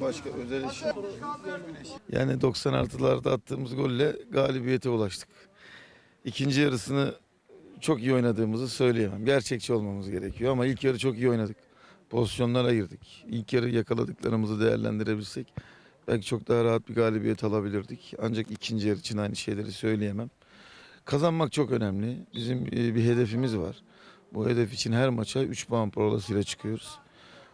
başka özel iş. Yani 90 artılarda attığımız golle galibiyete ulaştık. İkinci yarısını çok iyi oynadığımızı söyleyemem. Gerçekçi olmamız gerekiyor ama ilk yarı çok iyi oynadık. Pozisyonlara girdik. İlk yarı yakaladıklarımızı değerlendirebilsek belki çok daha rahat bir galibiyet alabilirdik. Ancak ikinci yarı için aynı şeyleri söyleyemem. Kazanmak çok önemli. Bizim e, bir hedefimiz var. Bu hedef için her maça 3 puan parolasıyla çıkıyoruz.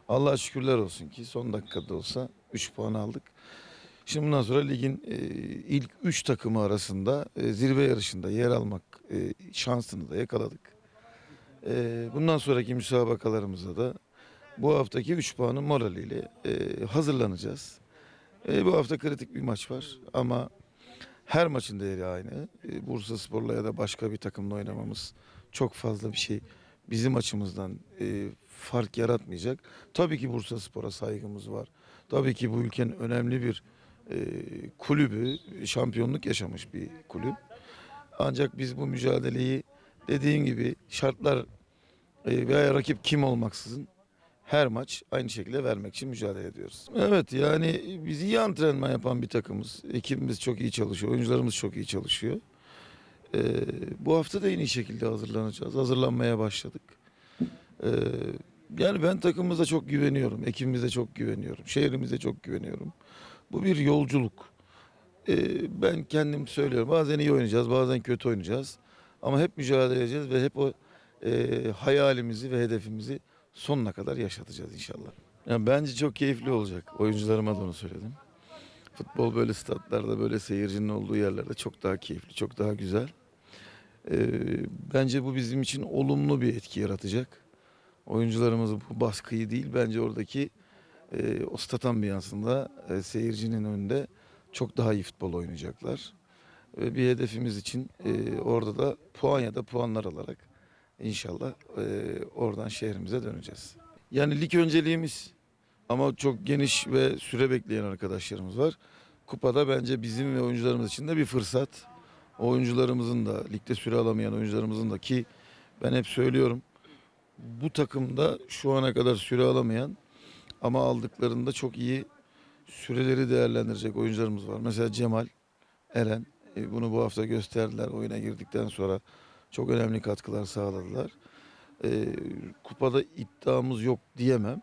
Allah'a şükürler olsun ki son dakikada olsa 3 puan aldık. Şimdi bundan sonra ligin e, ilk 3 takımı arasında e, zirve yarışında yer almak e, şansını da yakaladık. E, bundan sonraki müsabakalarımıza da bu haftaki 3 puanın moraliyle e, hazırlanacağız. E, bu hafta kritik bir maç var ama her maçın değeri aynı. E, Bursa Spor'la ya da başka bir takımla oynamamız çok fazla bir şey bizim açımızdan e, fark yaratmayacak. Tabii ki Bursa Spor'a saygımız var. Tabii ki bu ülkenin önemli bir e, kulübü, şampiyonluk yaşamış bir kulüp. Ancak biz bu mücadeleyi dediğim gibi şartlar e, veya rakip kim olmaksızın her maç aynı şekilde vermek için mücadele ediyoruz. Evet yani biz iyi antrenman yapan bir takımız. Ekibimiz çok iyi çalışıyor, oyuncularımız çok iyi çalışıyor. Ee, bu hafta da iyi şekilde hazırlanacağız. Hazırlanmaya başladık. Ee, yani ben takımımıza çok güveniyorum. Ekibimize çok güveniyorum. Şehrimize çok güveniyorum. Bu bir yolculuk. Ee, ben kendim söylüyorum. Bazen iyi oynayacağız, bazen kötü oynayacağız. Ama hep mücadele edeceğiz ve hep o e, hayalimizi ve hedefimizi sonuna kadar yaşatacağız inşallah. Yani bence çok keyifli olacak. Oyuncularıma da onu söyledim. Futbol böyle statlarda, böyle seyircinin olduğu yerlerde çok daha keyifli, çok daha güzel. Ee, bence bu bizim için olumlu bir etki yaratacak. Oyuncularımız bu baskıyı değil, bence oradaki e, o stat ambiyansında e, seyircinin önünde çok daha iyi futbol oynayacaklar. Ve bir hedefimiz için e, orada da puan ya da puanlar alarak inşallah e, oradan şehrimize döneceğiz. Yani lig önceliğimiz ama çok geniş ve süre bekleyen arkadaşlarımız var. Kupada bence bizim ve oyuncularımız için de bir fırsat. Oyuncularımızın da ligde süre alamayan oyuncularımızın da ki ben hep söylüyorum bu takımda şu ana kadar süre alamayan ama aldıklarında çok iyi süreleri değerlendirecek oyuncularımız var. Mesela Cemal, Eren e, bunu bu hafta gösterdiler. Oyuna girdikten sonra çok önemli katkılar sağladılar. E, kupada iddiamız yok diyemem.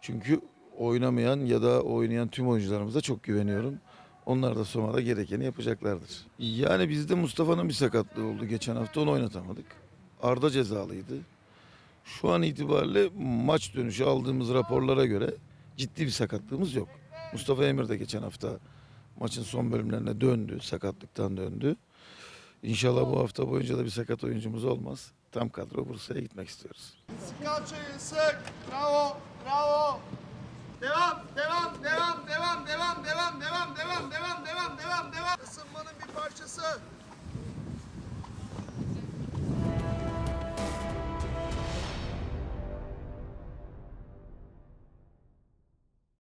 Çünkü oynamayan ya da oynayan tüm oyuncularımıza çok güveniyorum. Onlar da Soma'da gerekeni yapacaklardır. Yani bizde Mustafa'nın bir sakatlığı oldu geçen hafta onu oynatamadık. Arda cezalıydı. Şu an itibariyle maç dönüşü aldığımız raporlara göre ciddi bir sakatlığımız yok. Mustafa Emir de geçen hafta maçın son bölümlerine döndü, sakatlıktan döndü. İnşallah bu hafta boyunca da bir sakat oyuncumuz olmaz. Tam kadro Bursa'ya gitmek istiyoruz. Sık kalçayı sık. Bravo. Bravo. Devam. Devam. Devam. Devam. Devam.